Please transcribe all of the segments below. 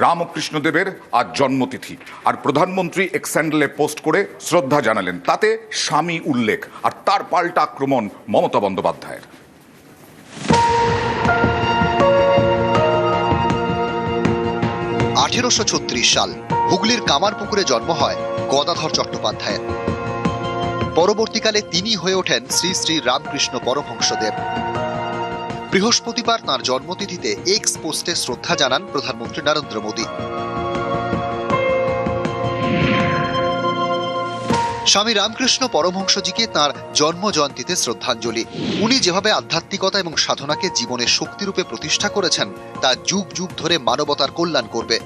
রামকৃষ্ণদেবের আজ জন্মতিথি। আর প্রধানমন্ত্রী এক্স্যান্ডেলে পোস্ট করে শ্রদ্ধা জানালেন। তাতে স্বামী উল্লেখ। আর তার পাল্টা আক্রমণ মমতা বন্দ্যোপাধ্যায়ের। আঠেরোশো ছত্রিশ সাল হুগলির কামারপুকুরে জন্ম হয় গদাধর চট্টোপাধ্যায়ের। পরবর্তীকালে তিনি হয়ে ওঠেন শ্রী শ্রী রামকৃষ্ণ পরমহংসদেব। বৃহস্পতিবার তাঁর জন্মতিথিতে এক্স পোস্টে শ্রদ্ধা জানান প্রধানমন্ত্রী নরেন্দ্র মোদী। স্বামী রামকৃষ্ণ পরমহংসজিকে তাঁর জন্ম জয়ন্তীতে শ্রদ্ধাঞ্জলি। উনি যেভাবে আধ্যাত্মিকতা এবং সাধনাকে জীবনের শক্তিরূপে প্রতিষ্ঠা করেছেন, তা যুগ যুগ ধরে মানবতার কল্যাণ করবে।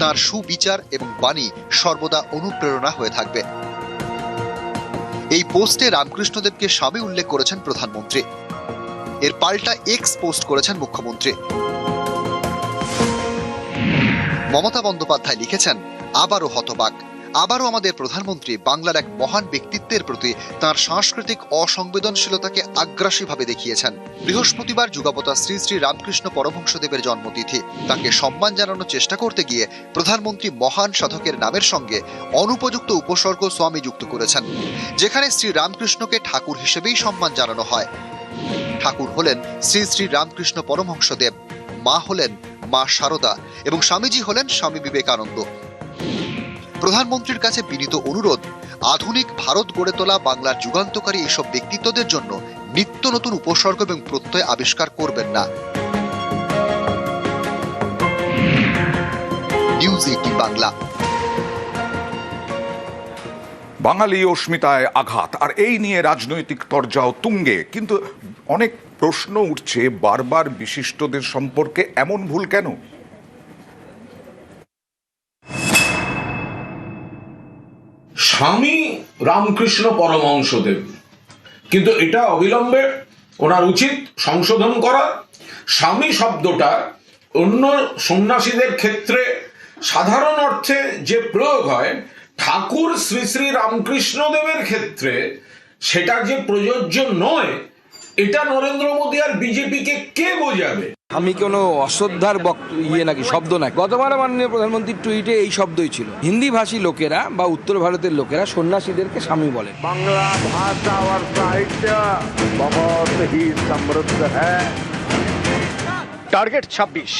তার সুবিচার এবং বাণী সর্বদা অনুপ্রেরণা হয়ে থাকবে। এই পোস্টে রামকৃষ্ণদেবকে স্বামী উল্লেখ করেছেন প্রধানমন্ত্রী। এর পাল্টা এক্স পোস্ট করেছেন মুখ্যমন্ত্রী। মমতা বন্দ্যোপাধ্যায় লিখেছেন, আবারও হতবাক। আবারও আমাদের প্রধানমন্ত্রী বাংলার এক মহান ব্যক্তিত্বের প্রতি তার সাংস্কৃতিক অসংবেদনশীলতাকে আগ্রাসীভাবে দেখিয়েছেন। বৃহস্পতিবার যুগাপতা শ্রী শ্রী রামকৃষ্ণ পরমহংসদেবের জন্মতিথি। তাকে সম্মান জানানোর চেষ্টা করতে গিয়ে প্রধানমন্ত্রী মহান সাধকের নামের সঙ্গে অনুপযুক্ত উপসর্গ স্বামী যুক্ত করেছেন। যেখানে শ্রী রামকৃষ্ণকে ঠাকুর হিসেবেই সম্মান জানানো হয়। ঠাকুর হলেন শ্রী শ্রী রামকৃষ্ণ পরমহংসদেব, মা হলেন মা শারদা এবং স্বামীজি হলেন স্বামী বিবেকানন্দ। প্রধানমন্ত্রীর কাছে বিনীত অনুরোধ, আধুনিক ভারত গড়ে তোলা বাংলার যুগান্তকারী এসব ব্যক্তিত্বদের জন্য নিত্য নতুন উপসর্গ এবং প্রত্যয় আবিষ্কার করবেন না। নিউজ এইটিন বাংলা বাঙালি অস্মিতায় আঘাত। আর এই নিয়ে রাজনৈতিক তরজাও তুঙ্গে। কিন্তু অনেক প্রশ্ন উঠছে, বারবার বিশিষ্টদের সম্পর্কে এমন ভুল কেন? স্বামী রামকৃষ্ণ পরমহংসদেব। কিন্তু এটা অবিলম্বে ওনার উচিত সংশোধন করা। স্বামী শব্দটা অন্য সন্ন্যাসীদের ক্ষেত্রে সাধারণ অর্থে যে প্রয়োগ হয় ঠাকুর শ্রী শ্রী রামকৃষ্ণদেবের ক্ষেত্রে সেটা যে প্রযোজ্য নয় এটা নরেন্দ্র মোদী আর বিজেপিকে কে বোঝাবে? আমি কোনো অশ্রদ্ধার ইয়ে নাকি শব্দ নাকি? গতবার মাননীয় প্রধানমন্ত্রীর টুইটে এই শব্দই ছিল। হিন্দি ভাষী লোকেরা বা উত্তর ভারতের লোকেরা সন্ন্যাসীদেরকে স্বামী বলে। বাংলা ভাষা আর সাহিত্য বহুত হি সমৃদ্ধ হ্যাঁ। টার্গেট ছাব্বিশ।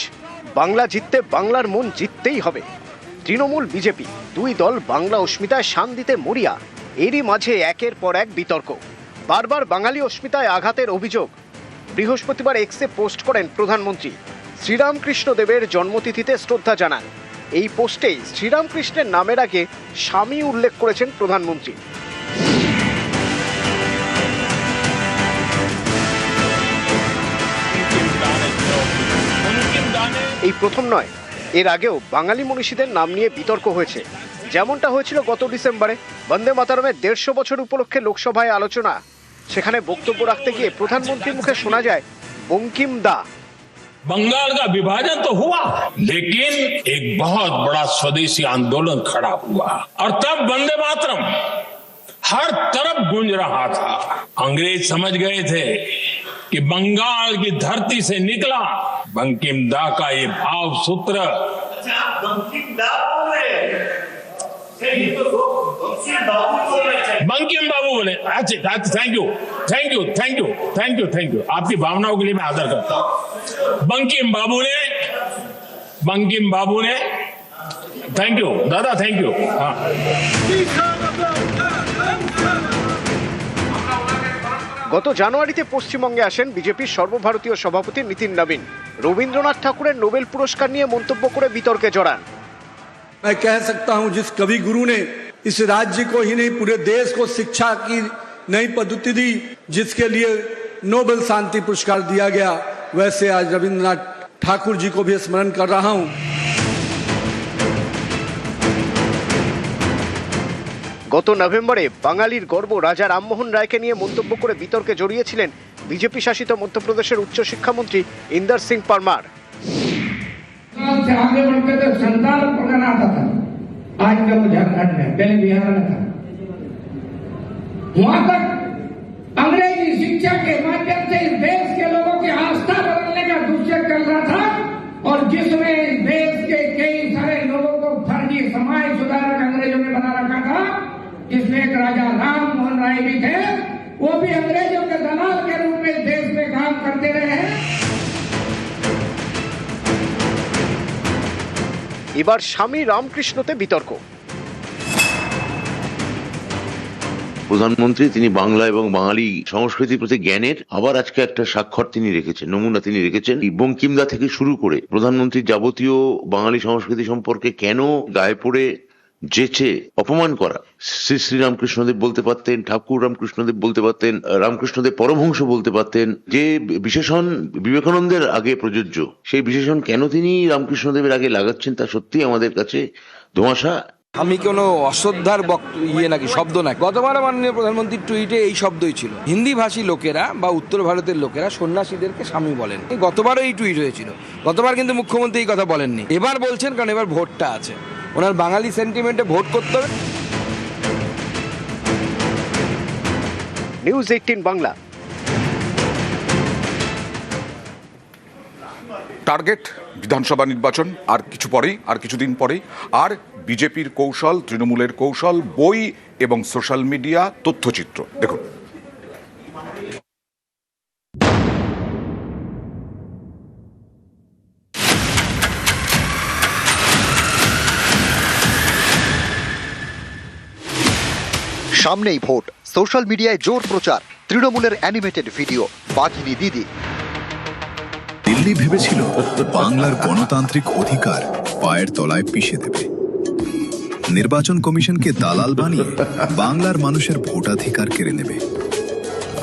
বাংলা জিততে বাংলার মন জিততেই হবে। তৃণমূল বিজেপি। দুই দল বাংলা অস্মিতায় শান দিতে মরিয়া। এরই মাঝে একের পর এক বিতর্ক। বারবার বাঙালি অস্মিতায় আঘাতের অভিযোগ। বৃহস্পতিবার এক্সে পোস্ট করেন প্রধানমন্ত্রী। শ্রীরামকৃষ্ণ দেবের জন্মতিথিতে শ্রদ্ধা জানান। এই পোস্টেই শ্রীরামকৃষ্ণের নামের আগে স্বামী উল্লেখ করেছেন প্রধানমন্ত্রী। এই প্রথম নয় এর আগেও বাঙালি মনীষীদের নাম নিয়ে বিতর্ক হয়েছে যেমনটা হয়েছিল গত ডিসেম্বরে বন্দে মাতারমের দেড়শো বছর উপলক্ষে লোকসভায় আলোচনা সেখানে বক্তব্য রাখতে গিয়ে প্রধানমন্ত্রীর মুখে শোনা যায় বঙ্কিম দা बंगाल का विभाजन तो हुआ लेकिन एक बहुत बड़ा स्वदेशी आंदोलन खड़ा हुआ और तब वंदे मातरम हर तरफ गूंज रहा था अंग्रेज समझ गए थे कि बंगाल की धरती से निकला बंकिम दा का ये भाव सूत्र। बंकिम बाबू बोले अच्छा thank you thank you thank you thank you thank you आपकी भावनाओं के लिए मैं आदर करता हूँ। बंकिम बाबू ने बंकिम बाबू ने थैंक यू दादा थैंक यू हाँ। গত জানুয়ারিতে পশ্চিমবঙ্গে আসেন বিজেপির সর্বভারতীয় সভাপতি নীতিন নবীন রবীন্দ্রনাথ ঠাকুরের নোবেল পুরস্কার নিয়ে মন্তব্য করে বিতর্কে জড়ান मैं कह सकता हूं जिस कवि गुरु ने इस राज्य को ही नहीं पूरे देश को शिक्षा की नई पद्धति दी जिसके लिए नोबेल शांति पुरस्कार दिया गया वैसे आज रविंद्रनाथ ठाकुर जी को भी स्मरण कर रहा हूं গত নভেম্বরে বাঙালির গর্ব রাজা রামমোহন রায়কে নিয়ে মন্তব্য করে বিতর্কে জড়িয়েছিলেন বিজেপি শাসিত মধ্যপ্রদেশের উচ্চ শিক্ষামন্ত্রী ইন্দার সিং পারমার। पुजारी भी थे वो भी अंग्रेजों के दलाल के रूप में इस देश में काम करते रहे हैं এবার স্বামী রামকৃষ্ণতে বিতর্ক প্রধানমন্ত্রী তিনি বাংলা এবং বাঙালি সংস্কৃতির প্রতি জ্ঞানের আবার আজকে একটা স্বাক্ষর তিনি রেখেছেন নমুনা তিনি রেখেছেন এই বঙ্কিমদা থেকে শুরু করে প্রধানমন্ত্রীর যাবতীয় বাঙালি সংস্কৃতি সম্পর্কে কেন গায়ে পড়ে যেচে অপমান করা। শ্রী শ্রী রামকৃষ্ণদেব বলতে পারতেন, ঠাকুর রামকৃষ্ণদেব বলতে পারতেন, রামকৃষ্ণদেব পরমহংস বলতে পারতেন যে বিশেষণ বিবেকানন্দের আগে প্রযোজ্য। সেই বিশেষণ কেন তিনি রামকৃষ্ণদেবের আগে লাগাচ্ছেন তা সত্যি আমাদের কাছে ধোঁয়াশা। আমি কোনো অশ্রদ্ধার বক্ত ইয়ে নাকি, শব্দ না গতবার মাননীয় প্রধানমন্ত্রীর টুইটে এই শব্দই ছিল। হিন্দি ভাষী লোকেরা বা উত্তর ভারতের লোকেরা সন্ন্যাসীদেরকে স্বামী বলেন। গতবারও এই টুইট হয়েছিল। গতবার কিন্তু মুখ্যমন্ত্রী এই কথা বলেননি। এবার বলছেন কারণ এবার ভোটটা আছে। ওনার বাঙালি সেন্টিমেন্টে ভোট করতে হবে। News eighteen Bangla. টার্গেট বিধানসভা নির্বাচন আর কিছু পরেই আর কিছুদিন পরেই। আর বিজেপির কৌশল তৃণমূলের কৌশল বই এবং সোশ্যাল মিডিয়া তথ্যচিত্র। দেখুন। সামনেই ভোট। সোশ্যাল মিডিয়ায় জোর প্রচার, তৃণমূলের অ্যানিমেটেড ভিডিও। বাঘিনী দিদি। দিল্লি ভেবেছিল বাংলার গণতান্ত্রিক অধিকার পায়ের তলায় পিষে দেবে। নির্বাচন কমিশনকে দালাল বানিয়ে বাংলার মানুষের ভোটাধিকার কেড়ে নেবে।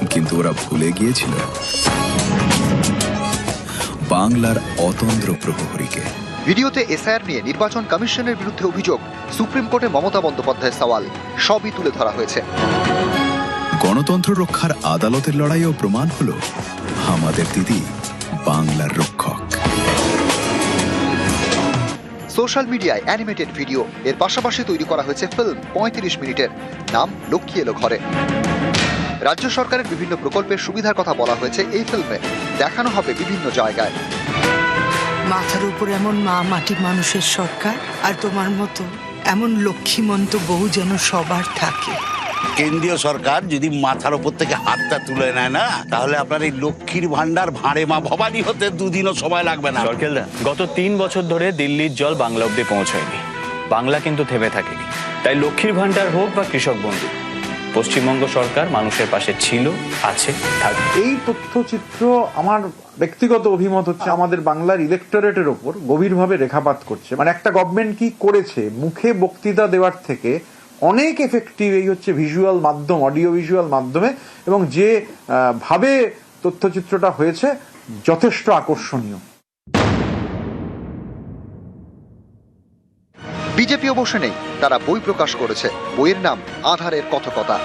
কিন্তু ওরা ভুলে গিয়েছিল বাংলার অতন্ত্র প্রহরীকে। ভিডিওতে এসআইআর নিয়ে নির্বাচন কমিশনের বিরুদ্ধে অভিযোগ সুপ্রিম কোর্টে মমতা বন্দ্যোপাধ্যায়ের সওয়াল সবই তুলে ধরা হয়েছে। গণতন্ত্র রক্ষার আদালতের লড়াইও প্রমাণ হলো আমাদের দিদি বাংলার রক্ষক। সোশ্যাল মিডিয়ায় অ্যানিমেটেড ভিডিও এর পাশাপাশি তৈরি করা হয়েছে ফিল্ম পঁয়ত্রিশ মিনিটের নাম লক্ষ্মী এলো ঘরে। রাজ্য সরকারের বিভিন্ন প্রকল্পের সুবিধার কথা বলা হয়েছে এই ফিল্মে দেখানো হবে বিভিন্ন জায়গায়। মাথার উপর এমন মা মাটি মানুষের সরকার আর তোমার মতো এমন লক্ষ্মীমন্ত বউ যেন সবার থাকে। কেন্দ্রীয় সরকার যদি মাথার ওপর থেকে হাতটা তুলে নেয় না তাহলে আপনার এই লক্ষ্মীর ভান্ডার ভাঁড়ে মা ভবানী হতে দুদিনও সময় লাগবে না। সরকেলদা গত তিন বছর ধরে দিল্লির জল বাংলা অব্দি পৌঁছায়নি। বাংলা কিন্তু থেমে থাকেনি। তাই লক্ষ্মীর ভান্ডার হোক বা কৃষক বন্ধু পশ্চিমবঙ্গ সরকার মানুষের পাশে ছিল, আছে, থাকবে। এই তথ্যচিত্র আমার ব্যক্তিগত অভিমত হচ্ছে আমাদের বাংলার ইলেকটোরেটের ওপর গভীরভাবে রেখাপাত করছে। মানে একটা গভর্নমেন্ট কি করেছে? মুখে বক্তৃতা দেওয়ার থেকে অনেক এফেক্টিভ এই হচ্ছে ভিজুয়াল মাধ্যম অডিও ভিজুয়াল মাধ্যমে এবং যে ভাবে তথ্যচিত্রটা হয়েছে যথেষ্ট আকর্ষণীয়। বিজেপি অবশ্য নেই, তারা বই প্রকাশ করেছে। বইয়ের নাম আধারের কথকতা।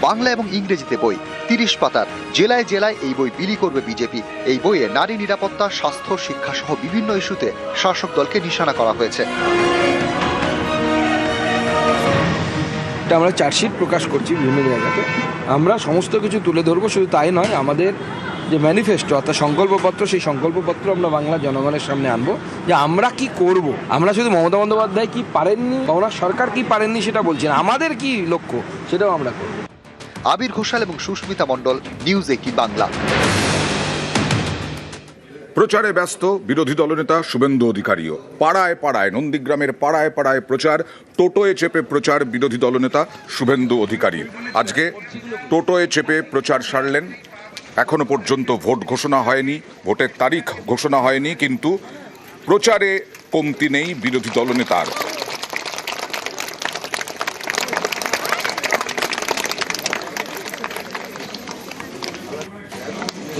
বাংলা এবং ইংরেজিতে বই, তিরিশ পাতার। জেলায় জেলায় এই বই বিলি করবে বিজেপি। এই বইয়ে নারী নিরাপত্তা, স্বাস্থ্য শিক্ষা সহ বিভিন্ন ইস্যুতে শাসক দলকে নিশানা করা হয়েছে। আমরা চার্জশিট প্রকাশ করছি বিভিন্ন জায়গাতে। আমরা সমস্ত কিছু তুলে ধরবো, শুধু তাই নয়, আমাদের যে ম্যানিফেস্টো অর্থাৎ সংকল্পপত্র, সেই সংকল্পপত্র আমরা বাংলা জনগণের সামনে আনব, যে আমরা কি করব? আমরা শুধু মমতা বন্দ্যোপাধ্যায় কি পারেননি, বা সরকার কি পারেননি সেটা বলছি না, আমাদের কি লক্ষ্য সেটাও আমরা করব। আবির ঘোষাল এবং সুস্মিতা মণ্ডল নিউজ কি বাংলা প্রচারে ব্যস্ত বিরোধী দলনেতা শুভেন্দু অধিকারীও। পাড়ায় পাড়ায়, নন্দীগ্রামের পাড়ায় পাড়ায় প্রচার, টোটোয় চেপে প্রচার বিরোধী দলনেতা শুভেন্দু অধিকারী। আজকে টোটোয় চেপে প্রচার সারলেন। এখনও পর্যন্ত ভোট ঘোষণা হয়নি, ভোটের তারিখ ঘোষণা হয়নি, কিন্তু প্রচারে কমতি নেই বিরোধী দলনেতার।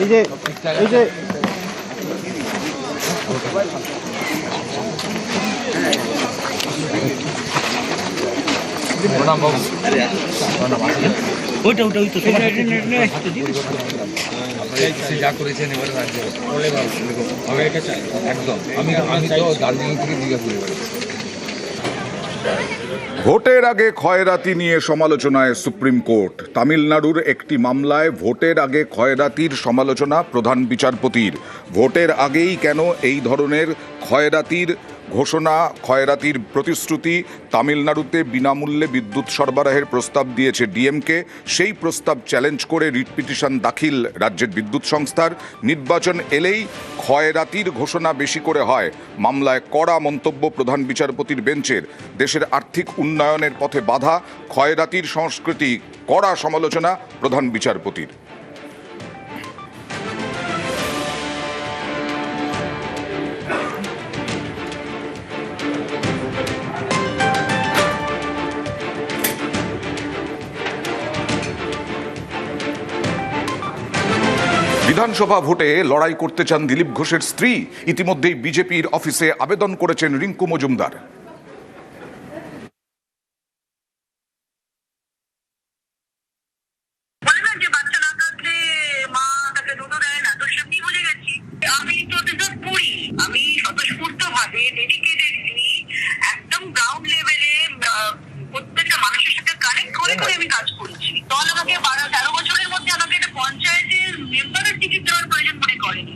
এই যে এই যে যা করেছেন এবারে রাজ্য। আমার কাছে একদম। আমি আমি তো দার্জিলিং থেকে দীঘা ঘুরে বেড়াচ্ছি ভোটের আগে ক্ষয়রাতি নিয়ে সমালোচনায় সুপ্রিম কোর্ট। তামিলনাড়ুর একটি মামলায় ভোটের আগে ক্ষয়রাতির সমালোচনা প্রধান বিচারপতির। ভোটের আগেই কেন এই ধরনের ক্ষয়রাতির ঘোষণা, ক্ষয়রাতির প্রতিশ্রুতি, তামিলনাড়ুতে বিনামূল্যে বিদ্যুৎ সরবরাহের প্রস্তাব দিয়েছে ডিএমকে। সেই প্রস্তাব চ্যালেঞ্জ করে রিট পিটিশন দাখিল রাজ্যের বিদ্যুৎ সংস্থার। নির্বাচন এলেই ক্ষয়রাতির ঘোষণা বেশি করে হয়। মামলায় কড়া মন্তব্য প্রধান বিচারপতির বেঞ্চের। দেশের আর্থিক উন্নয়নের পথে বাধা, ক্ষয়রাতির সংস্কৃতি, কড়া সমালোচনা প্রধান বিচারপতির। বিধানসভা ভোটে লড়াই করতে চান দিলীপ ঘোষের স্ত্রী। ইতিমধ্যেই বিজেপির অফিসে আবেদন করেছেন রিঙ্কু মজুমদার আমি তো ভীষণ পড়ি আমি স্বতঃস্ফূর্ত ভাবে ডেডিকেটেডলি একদম গ্রাউন্ড লেভেলে প্রত্যেকটা মানুষের সাথে কানেক্ট করে করে আমি কাজ করছি দল আমাকে বারো তেরো বছরের মধ্যে আমাকে একটা পঞ্চায়েতের মেম্বারের টিকিট দেওয়ার প্রয়োজন মনে করেনি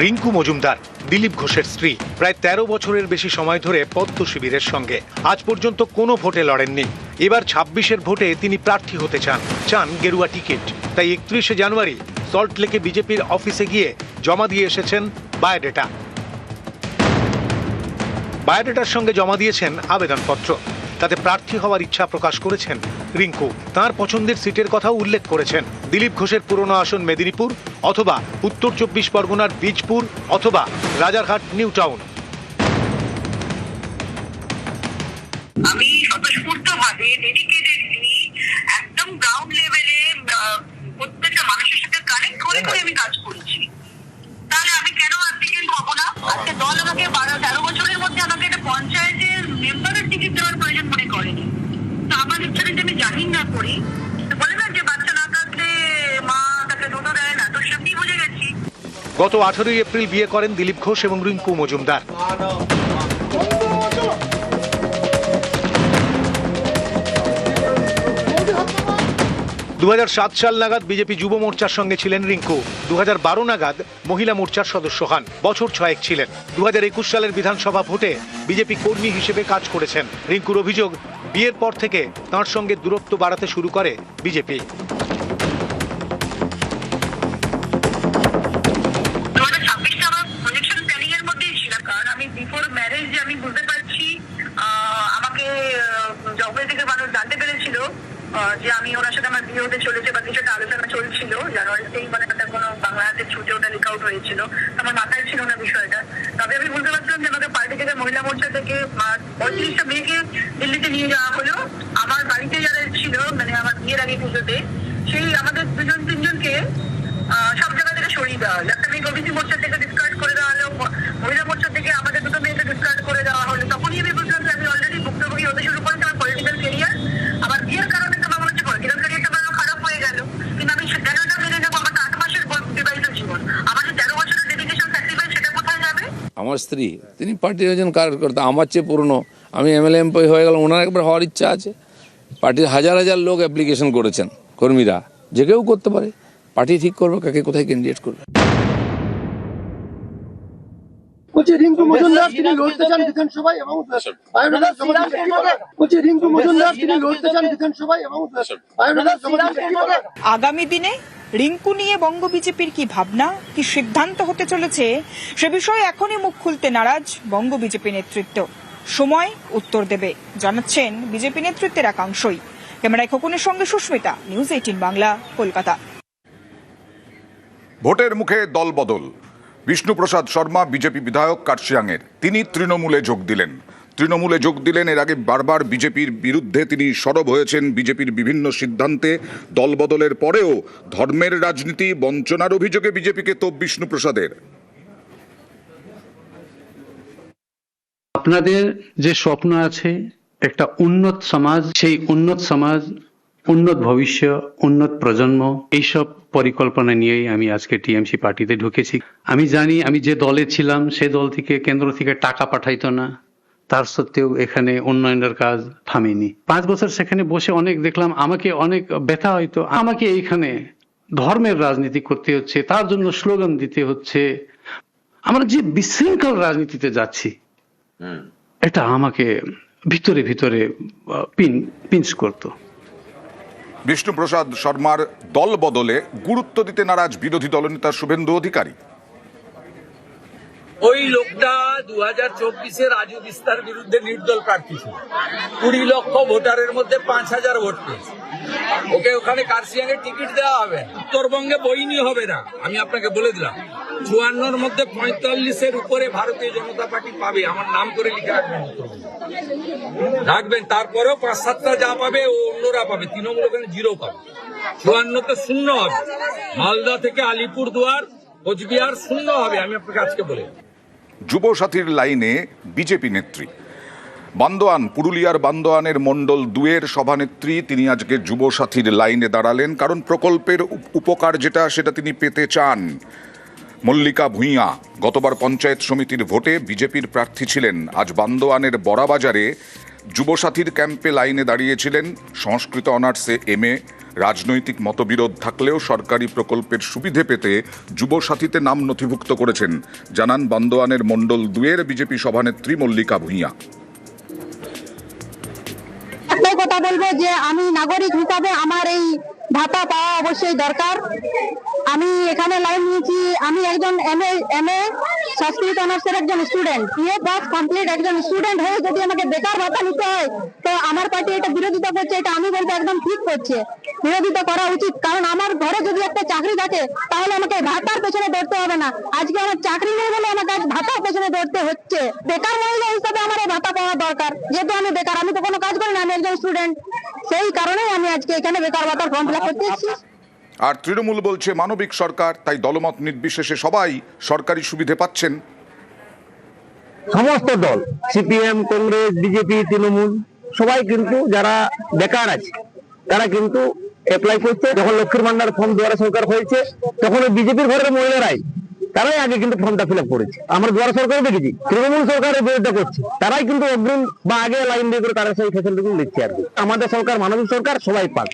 রিঙ্কু মজুমদার, দিলীপ ঘোষের স্ত্রী। প্রায় তেরো বছরের বেশি সময় ধরে পদ্ম শিবিরের সঙ্গে। আজ পর্যন্ত কোনো ভোটে লড়েননি। এবার ছাব্বিশের ভোটে তিনি প্রার্থী হতে চান। চান গেরুয়া টিকিট। তাই একত্রিশে জানুয়ারি সল্টলেকে বিজেপির অফিসে গিয়ে জমা দিয়ে এসেছেন বায়োডেটা। বায়োডেটার সঙ্গে জমা দিয়েছেন আবেদনপত্র। তাতে প্রার্থী হওয়ার ইচ্ছা প্রকাশ করেছেন রিঙ্কু। তার পছন্দের সিটের কথা উল্লেখ করেছেন। দিলীপ ঘোষের পুরনো আসন মেদিনীপুর অথবা উত্তর চব্বিশ পরগনার বীজপুর অথবা রাজারহাট নিউ টাউন। আমি একদম গ্রাউন্ড লেভেলে প্রত্যেকটা মানুষের সাথে কানেক্ট করে করে আমি কাজ করছি। তাহলে আমি কেন অ্যাপ্লিকেন্ট হব না? আজকে দল আমাকে বারো, তেরো বছরের মধ্যে আমাকে একটা পঞ্চায়েতের মেম্বারের টিকিট দেওয়ার প্রয়োজন মনে করেনি। তো আমার ইচ্ছা যদি আমি জানি না করি। যে বাচ্চা মা সেমনি গেছি। গত আঠারোই এপ্রিল বিয়ে করেন দিলীপ ঘোষ এবং রিঙ্কু মজুমদার। দু হাজার সাত সাল নাগাদ বিজেপি যুব মোর্চার সঙ্গে ছিলেন রিঙ্কু। দু হাজার বারো নাগাদ মহিলা মোর্চার সদস্য হন। বছর ছয়েক ছিলেন। দু হাজার একুশ সালের বিধানসভা ভোটে বিজেপি কর্মী হিসেবে কাজ করেছেন। রিঙ্কুর অভিযোগ, বিয়ের পর থেকে তাঁর সঙ্গে দূরত্ব বাড়াতে শুরু করে বিজেপি। যে আমি ওনার সাথে আমার বিয়ে হতে চলেছে বা কিছু একটা আলোচনা চলছিল জানুয়ারিতেই মানে একটা কোনো বাংলা হাতের ছুটে ওটা লিক আউট হয়েছিল। আমার মাথায় ছিল না বিষয়টা। তবে আমি বুঝতে পারছিলাম যে আমাকে পার্টি থেকে মহিলা মোর্চা থেকে পঁয়ত্রিশটা মেয়েকে দিল্লিতে নিয়ে যাওয়া হলো। আমার বাড়িতে যারা ছিল মানে আমার বিয়ের আগে পুজোতে, সেই আমাদের দুজন তিনজনকে সব জায়গা থেকে সরিয়ে দেওয়া হলো। একটা মেয়ে ওবিসি মোর্চা থেকে ডিসকার্ড করে দেওয়া হলো ম- মহিলা মোর্চা থেকে আমাদের দুটো মেয়েকে ডিসকার্ড করে দেওয়া হলো তখনই আমি বুঝলাম যে আমি অলরেডি ভুক্তভোগী হতে শুরু করেছি আমার পলিটিক্যাল কেরিয়ার আমার বিয়ের কারণে তো আমার মনে হচ্ছে পলিটিক্যাল কেরিয়ারটা আমার খারাপ হয়ে গেল কিন্তু আমি সে- কেন এটা মেনে নেব আমার তো আট মাসের বিবাহিত জীবন আমার যে তেরো বছরের ডেডিকেশন স্যাক্রিফাইস সেটা কোথায় যাবে আমার স্ত্রী। তিনি পার্টির একজন কার্যকর্তা আমার চেয়ে পুরনো। আমি এমএলএ এমপি হয়ে গেলাম ওনার একবার হওয়ার ইচ্ছা আছে। পার্টির হাজার হাজার লোক অ্যাপ্লিকেশন করেছেন কর্মীরা। যে কেউ করতে পারে। পার্টি ঠিক করবে কাকে কোথায় ক্যান্ডিডেট করবে। বলছি রিঙ্কু মজুমদার তিনি লড়তে চান বিধানসভায় এবং বায়োডাটার জমা দিতে কি বলেন? বলছি রিঙ্কু মজুমদার তিনি লড়তে চান বিধানসভায় এবং বায়োডাটার জমা দিতে কি বলেন? আগামী দিনে রিঙ্কু নিয়ে বঙ্গ বিজেপির কি ভাবনা, কি সিদ্ধান্ত হতে চলেছে, সে বিষয়ে এখনই মুখ খুলতে নারাজ বঙ্গ বিজেপি নেতৃত্ব। সময় উত্তর দেবে, জানাচ্ছেন বিজেপি নেতৃত্বের একাংশই। ক্যামেরায় খোকনের সঙ্গে সুস্মিতা, নিউজ এইটিন বাংলা, কলকাতা। ভোটের মুখে দলবদল। বিষ্ণুপ্রসাদ শর্মা, বিজেপি বিধায়ক কার্শিয়াংয়ের। তিনি তৃণমূলে যোগ দিলেন। তৃণমূলে যোগ দিলেন। এর আগে বারবার বিজেপির বিরুদ্ধে তিনি সরব হয়েছেন। বিজেপির বিভিন্ন সিদ্ধান্তে দলবদলের পরেও ধর্মের রাজনীতি, বঞ্চনার অভিযোগে বিজেপিকে তোপ বিষ্ণুপ্রসাদের। আপনাদের যে স্বপ্ন আছে, একটা উন্নত সমাজ, সেই উন্নত সমাজ, উন্নত ভবিষ্য, উন্নত প্রজন্ম, এইসব পরিকল্পনা নিয়েই আমি আজকে টিএমসি পার্টিতে ঢুকেছি। আমি জানি, আমি যে দলে ছিলাম, সে দল থেকে, কেন্দ্র থেকে টাকা পাঠাইতো না। তার সত্ত্বেও এখানে উন্নয়নের কাজ থামেনি। পাঁচ বছর সেখানে বসে অনেক দেখলাম আমাকে অনেক ব্যথা হয়তো আমাকে এইখানে ধর্মের রাজনীতি করতে হচ্ছে তার জন্য স্লোগান দিতে হচ্ছে। আমরা যে বিশৃঙ্খল রাজনীতিতে যাচ্ছি এটা আমাকে ভিতরে ভিতরে পিন পিঞ্চ করতো। বিষ্ণুপ্রসাদ শর্মার দল বদলে গুরুত্ব দিতে নারাজ বিরোধী দলনেতা শুভেন্দু অধিকারী। ওই লোকটা দু হাজার চব্বিশে রাজু বিস্তার বিরুদ্ধে নির্দল প্রার্থী ছিল। কুড়ি লক্ষ ভোটারের মধ্যে পাঁচ হাজার ভোট পেয়েছে। ওকে ওখানে কার্শিয়াঙে টিকিট দেওয়া হবে। উত্তরবঙ্গে বইনি হবে না, আমি আপনাকে বলে দিলাম। চুয়ান্নর মধ্যে পঁয়তাল্লিশের উপরে ভারতীয় জনতা পার্টি পাবে, আমার নাম করে লিখে রাখবেন। রাখবেন, তারপরেও পাঁচ সাতটা যা পাবে, ও অন্যরা পাবে, তৃণমূল ওখানে জিরো পাবে। চুয়ান্নতে শূন্য হবে। মালদা থেকে আলিপুর দুয়ার কোচবিহার শূন্য হবে, আমি আপনাকে আজকে বলে দিই। যুব সাথীর লাইনে বিজেপি নেত্রী বান্দোয়ান, পুরুলিয়ার বান্দোয়ানের মণ্ডল দুয়ের সভানেত্রী তিনি আজকে যুব সাথীর লাইনে দাঁড়ালেন, কারণ প্রকল্পের উপকার যেটা সেটা তিনি পেতে চান মল্লিকা ভূঁইয়া, গতবার পঞ্চায়েত সমিতির ভোটে বিজেপির প্রার্থী ছিলেন আজ বান্দোয়ানের বড়াবাজারে যুবসাথীর ক্যাম্পে লাইনে দাঁড়িয়েছিলেন সংস্কৃত অনার্সে এম এ রাজনৈতিক মতবিরোধ থাকলেও সরকারি প্রকল্পের সুবিধে পেতে যুবসাথীতে নাম নথিভুক্ত করেছেন, জানান বান্দোয়ানের মণ্ডল দুয়ের বিজেপি সভানেত্রী মল্লিকা ভূঁইয়া। একটাই কথা বলব যে আমি নাগরিক হিসাবে আমার এই ভাতা পাওয়া অবশ্যই দরকার। আমি এখানে লাইন নিয়েছি, আমি একজন এম এ এম এ সংস্কৃত অনার্সের একজন স্টুডেন্ট বিএ পাস কমপ্লিট একজন স্টুডেন্ট হয়ে যদি আমাকে বেকার ভাতা নিতে হয় আমার পার্টি এটা বিরোধিতা করছে এটা আমি বলব একদম ঠিক করছে। বিরোধিতা করা উচিত কারণ আমার ঘরে যদি একটা চাকরি থাকে তাহলে আমাকে ভাতার পেছনে দৌড়তে হবে না। আজকে আমার চাকরি নেই বলে আমাকে আজ ভাতার পেছনে দৌড়তে হচ্ছে। বেকার মহিলা হিসাবে আমার এই ভাতা পাওয়া দরকার। যেহেতু আমি বেকার আমি তো কোনো কাজ করি না আমি একজন স্টুডেন্ট সেই কারণেই আমি আজকে এখানে বেকার ভাতার ফর্ম ফিল করতে এসেছি। আর তৃণমূল বলছে মানবিক সরকার তাই দলমত নির্বিশেষে সবাই সরকারি সুবিধে পাচ্ছেন। সমস্ত দল সিপিএম কংগ্রেস বিজেপি তৃণমূল। সবাই কিন্তু যারা বেকার আছে, তারা কিন্তু অ্যাপ্লাই করছে। যখন লক্ষ্মীর ভান্ডার ফর্ম দুয়ারা সরকার হয়েছে, তখন ওই বিজেপির ঘরের মহিলারাই, তারাই আগে কিন্তু ফর্মটা ফিল করেছে। আমরা দুয়ারা সরকার দেখেছি, তৃণমূল সরকারের বিরোধিতা করছে। তারাই কিন্তু অগ্রিম বা আগে লাইন দিয়ে করে তারা সেই ফেসিলিটি দিচ্ছে আর আমাদের সরকার, মানবিক সরকার, সবাই পাক।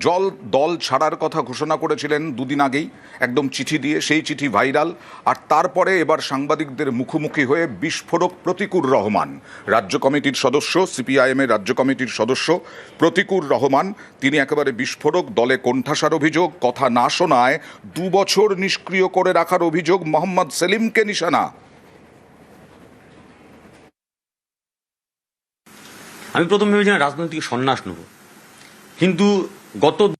জল দল ছাড়ার কথা ঘোষণা করেছিলেন দুদিন আগেই। একদম চিঠি দিয়ে সেই চিঠি ভাইরাল। আর তারপরে এবার সাংবাদিকদের মুখোমুখি হয়ে বিস্ফোরক প্রতিকুর রহমান। রাজ্য কমিটির সদস্য সিপিআইএমের রাজ্য কমিটির সদস্য প্রতিকুর রহমান। তিনি একেবারে বিস্ফোরক দলে কোণঠাসার অভিযোগ, কথা না শোনায় দু বছর নিষ্ক্রিয় করে রাখার অভিযোগ মোহাম্মদ সেলিমকে নিশানা। আমি প্রথম ভেবেছিলাম রাজনৈতিক সন্ন্যাস নেব। কিন্তু গত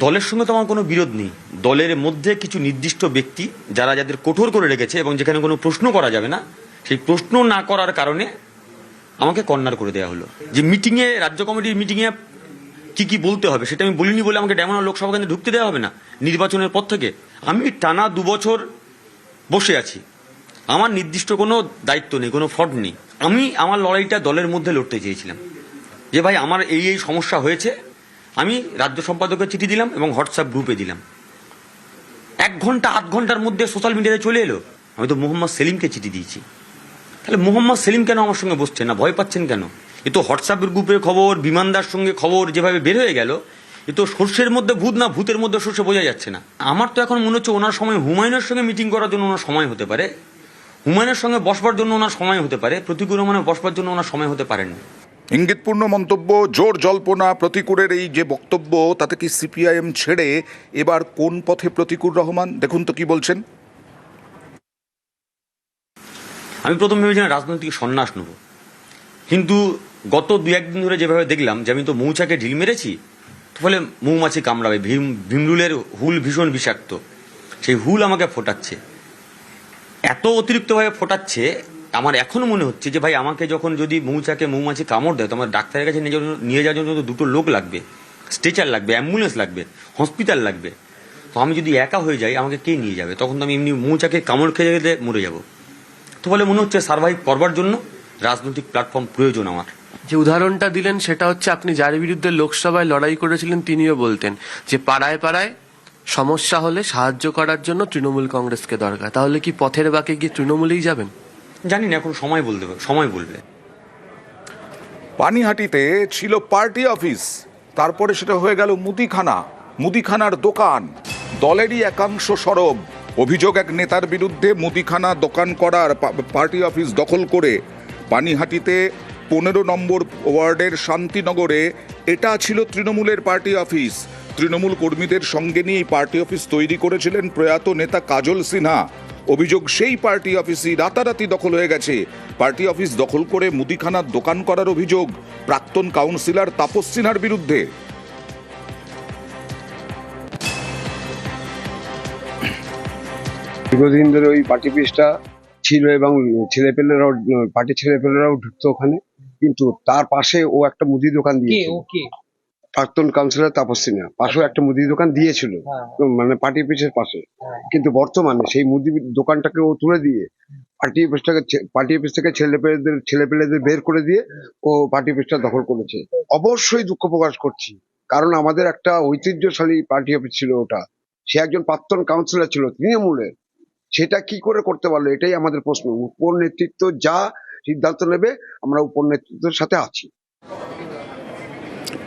দলের সঙ্গে তো আমার কোনো বিরোধ নেই। দলের মধ্যে কিছু নির্দিষ্ট ব্যক্তি যারা যাদের কঠোর করে রেখেছে এবং যেখানে কোনো প্রশ্ন করা যাবে না, সেই প্রশ্ন না করার কারণে আমাকে কর্নার করে দেওয়া হলো। যে মিটিংয়ে, রাজ্য কমিটির মিটিংয়ে কি কি বলতে হবে সেটা আমি বলিনি বলে আমাকে ডেমনা লোকসভা কেন্দ্রে ঢুকতে দেওয়া হবে না নির্বাচনের পর থেকে। আমি টানা দু বছর বসে আছি। আমার নির্দিষ্ট কোনো দায়িত্ব নেই, কোনো ফ্রড নেই। আমি আমার লড়াইটা দলের মধ্যে লড়তে চেয়েছিলাম। যে ভাই, আমার এই এই সমস্যা হয়েছে আমি রাজ্য সম্পাদকের চিঠি দিলাম এবং হোয়াটসঅ্যাপ গ্রুপে দিলাম। এক ঘণ্টা, আধ ঘণ্টার মধ্যে সোশ্যাল মিডিয়াতে চলে এলো। আমি তো মোহাম্মদ সেলিমকে চিঠি দিয়েছি। তাহলে মোহাম্মদ সেলিম কেন আমার সঙ্গে বসছেন না? ভয় পাচ্ছেন কেন? এ তো হোয়াটসঅ্যাপের গ্রুপের খবর, বিমানদার সঙ্গে খবর যেভাবে বের হয়ে গেল, এ তো সর্ষের মধ্যে ভূত না, ভূতের মধ্যে সর্ষে বোঝা যাচ্ছে না। আমার তো এখন মনে হচ্ছে ওনার সময় হুমায়ুনের সঙ্গে মিটিং করার জন্য ওনার সময় হতে পারে। হুমায়ুনের সঙ্গে বসবার জন্য ওনার সময় হতে পারে। প্রতিকূল রহমানের বসবার জন্য ওনার সময় হতে পারেন না। ইঙ্গিতপূর্ণ মন্তব্য, জোর জল্পনা, প্রতিকূরের এই যে বক্তব্য, তাতে কি সিপিআইএম ছেড়ে এবার কোন পথে প্রতিকূর রহমান? দেখুন তো কি বলছেন। আমি প্রথম ভেবেছিলাম রাজনৈতিক সন্ন্যাস নেব। কিন্তু গত দু একদিন ধরে যেভাবে দেখলাম যে আমি তো মৌচাকে ঢিল মেরেছি ফলে মৌমাছি কামড়াবে, ভীম, ভীমরুলের হুল ভীষণ বিষাক্ত। সেই হুল আমাকে ফোটাচ্ছে। এত অতিরিক্তভাবে ফোটাচ্ছে আমার এখনও মনে হচ্ছে যে ভাই, আমাকে যখন যদি মৌচাকে মৌমাছি কামড় দেয় তো আমার ডাক্তারের কাছে নিয়ে নিয়ে যাওয়ার জন্য দুটো লোক লাগবে। স্ট্রেচার লাগবে, অ্যাম্বুলেন্স লাগবে, হসপিটাল লাগবে। তো আমি যদি একা হয়ে যাই, আমাকে কে নিয়ে যাবে? তখন তো আমি এমনি মৌচাকে কামড় খেয়ে গেলে মরে যাব। তো বলে মনে হচ্ছে সার্ভাইভ করবার জন্য রাজনৈতিক প্ল্যাটফর্ম প্রয়োজন আমার। যে উদাহরণটা দিলেন, সেটা হচ্ছে আপনি যার বিরুদ্ধে লোকসভায় লড়াই করেছিলেন, তিনিও বলতেন যে পাড়ায় পাড়ায় সমস্যা হলে সাহায্য করার জন্য তৃণমূল কংগ্রেসকে দরকার। তাহলে কি পথের বাঁকে গিয়ে তৃণমূলেই যাবেন? জানি না এখন সময় বলতে সময় বলবে। পানিহাটিতে ছিল পার্টি অফিস, তারপরে সেটা হয়ে গেল মুদিখানা, মুদিখানার দোকান। দলেরই একাংশ সরব। অভিযোগ এক নেতার বিরুদ্ধে মুদিখানা দোকান করার পার্টি অফিস দখল করে পানিহাটিতে পনেরো নম্বর ওয়ার্ডের শান্তিনগরে এটা ছিল তৃণমূলের পার্টি অফিস। তৃণমূল কর্মীদের সঙ্গে নিয়ে পার্টি অফিস তৈরি করেছিলেন প্রয়াত নেতা কাজল সিনহা। অভিযোগ সেই পার্টি অফিসই রাতারাতি দখল হয়ে গেছে। পার্টি অফিস দখল করে মুদিখানার দোকান করার অভিযোগ প্রাক্তন কাউন্সিলর তাপস সিনহার বিরুদ্ধে। দীর্ঘদিন ধরে ওই পার্টি পিসটা ছিল এবং ছেলেপেলেরাও পার্টি ছেলেপেলেরাও ঢুকতো ওখানে। কিন্তু তার পাশে ও একটা মুদি দোকান দিয়েছিল। প্রাক্তন কাউন্সিলর তাপস সিনহা পাশেও একটা মুদি দোকান দিয়েছিল। মানে পার্টি অফিসের পাশে। কিন্তু বর্তমানে সেই মুদি দোকানটাকে ও তুলে দিয়ে পার্টি অফিসটাকে পার্টি অফিস থেকে ছেলেপেলেদের ছেলেপেলেদের বের করে দিয়ে ও পার্টি অফিসটা দখল করেছে। অবশ্যই দুঃখ প্রকাশ করছি। কারণ আমাদের একটা ঐতিহ্যশালী পার্টি অফিস ছিল ওটা। সে একজন প্রাক্তন কাউন্সিলর ছিল তৃণমূলের সেটা কি করে করতে পারল এটাই আমাদের প্রশ্ন। উপর নেতৃত্ব যা সিদ্ধান্ত নেবে আমরা উপর নেতৃত্বের সাথে আছি।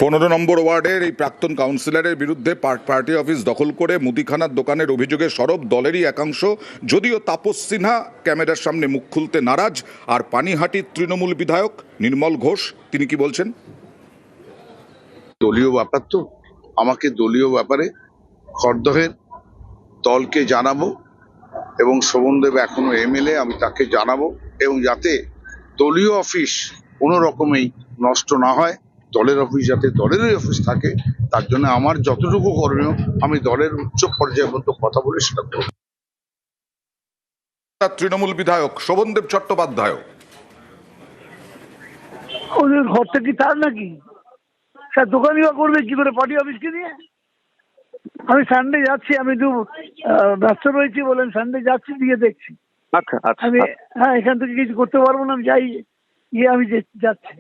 পনেরো নম্বর ওয়ার্ডের এই প্রাক্তন কাউন্সিলরের বিরুদ্ধে পার- পার্টি অফিস দখল করে মুদিখানার দোকানের অভিযোগে সরব দলেরই একাংশ। যদিও তাপস সিনহা ক্যামেরার সামনে মুখ খুলতে নারাজ, আর পানিহাটির তৃণমূল বিধায়ক নির্মল ঘোষ, তিনি কি বলছেন? দলীয় ব্যাপার তো। আমাকে দলীয় ব্যাপারে খড়দহের দলকে জানাব এবং শোভনদেব এখনও এমএলএ, আমি তাকে জানাব এবং যাতে দলীয় অফিস কোনো রকমেই নষ্ট না হয়। দলের অফিস যাতে দলেরই অফিস থাকে তার জন্য আমার যতটুকু করণীয় আমি দলের উচ্চ পর্যায়ের মতো কথা বলে সেটা করব। তার তৃণমূল বিধায়ক শোভনদেব চট্টোপাধ্যায়। ওদের ঘরটা কি তার নাকি? স্যার দোকানই বা করবে কি করে পার্টি অফিসকে নিয়ে? আমি সানডে যাচ্ছি আমি আহ, ব্যস্ত রয়েছি বলেন সানডে যাচ্ছি দিয়ে দেখছি। আচ্ছা আমি হ্যাঁ এখান থেকে কিছু করতে পারব না আমি যাই গিয়ে আমি যাচ্ছি।